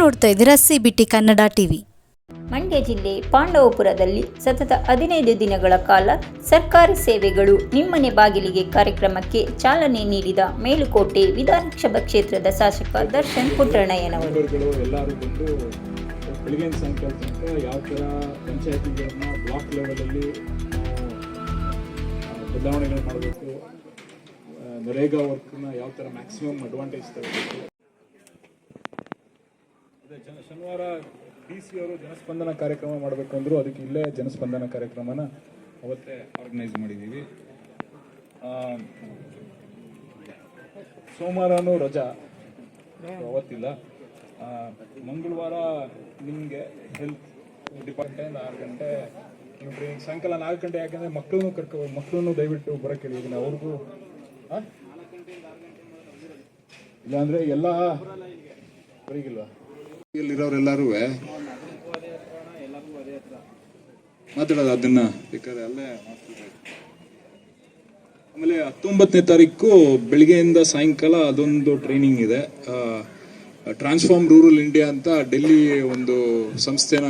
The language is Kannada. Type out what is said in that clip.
ನೋಡ್ತಾ ಇದ್ದೀರಾ C B T Kannada TV Mandya ಜಿಲ್ಲೆ ಪಾಂಡವಪುರದಲ್ಲಿ ಸತತ ಹದಿನೈದು ದಿನಗಳ ಕಾಲ ಸರ್ಕಾರಿ ಸೇವೆಗಳು ನಿಮ್ಮನೆ ಬಾಗಿಲಿಗೆ ಕಾರ್ಯಕ್ರಮಕ್ಕೆ ಚಾಲನೆ ನೀಡಿದ ಮೇಲುಕೋಟೆ ವಿಧಾನಸಭಾ ಕ್ಷೇತ್ರದ ಶಾಸಕ ದರ್ಶನ್ ಪುಟ್ಟಣ್ಣಯ್ಯನವರು ಮೆಂಬರ್ಗಳು ಎಲ್ಲರೂ ಬಂದು ಬೆಳಗಿನ ಸಾಯಂಕಾಲ ತನಕ ಯಾವ ಥರ ಪಂಚಾಯತಿಗಳನ್ನ ಬ್ಲಾಕ್ ಲೆವೆಲಲ್ಲಿ ಬದಲಾವಣೆಗಳು ಮಾಡಬೇಕು ನರೇಗಾ ವರ್ಕ್ನ ಯಾವ ಥರ ಮ್ಯಾಕ್ಸಿಮಮ್ ಅಡ್ವಾಂಟೇಜ್ ತಗೋಬೇಕು. ಶನಿವಾರ ಡಿ ಸಿ ಅವರು ಜನಸ್ಪಂದನ ಕಾರ್ಯಕ್ರಮ ಮಾಡಬೇಕು ಅಂದರು, ಅದಕ್ಕೆ ಇಲ್ಲೇ ಜನಸ್ಪಂದನ ಕಾರ್ಯಕ್ರಮನ ಅವತ್ತೇ ಆರ್ಗನೈಸ್ ಮಾಡಿದ್ದೀವಿ ಸೋಮವಾರನೂ ರಜಾ. ಅವತ್ತಿಲ್ಲ. ಮಂಗಳವಾರ ನಿಮಗೆ ಹೆಲ್ತ್ ಡಿಪಾರ್ಟ್ಮೆಂಟ್ ಆರು ಗಂಟೆ, ನೀವು ಸಾಯಂಕಾಲ ನಾಲ್ಕು ಗಂಟೆ, ಯಾಕಂದರೆ ಮಕ್ಕಳನ್ನು ಕರ್ಕೊ ಮಕ್ಕಳನ್ನು ದಯವಿಟ್ಟು ಬರೋಕ್ಕೆ ಹೇಳಿದ್ದೀನಿ. ಅವ್ರಿಗೂ ಇಲ್ಲ ಇಲ್ಲಾಂದ್ರೆ ಎಲ್ಲ, ಬರೀಗಿಲ್ವಾ? ಇಲ್ಲಿರೋರೆಲ್ಲರೂ ಮಾತಾಡೋದು ಅದನ್ನ. ಬೇಕಾದ್ರೆ ಅಲ್ಲೇ ಆಮೇಲೆ ಹತ್ತೊಂಬತ್ತನೇ ತಾರೀಕು ಬೆಳಿಗ್ಗೆಯಿಂದ ಸಾಯಂಕಾಲ ಅದೊಂದು ಟ್ರೈನಿಂಗ್ ಇದೆ. ಟ್ರಾನ್ಸ್ಫಾರ್ಮ್ ರೂರಲ್ ಇಂಡಿಯಾ ಅಂತ ಡೆಲ್ಲಿ ಒಂದು ಸಂಸ್ಥೆನ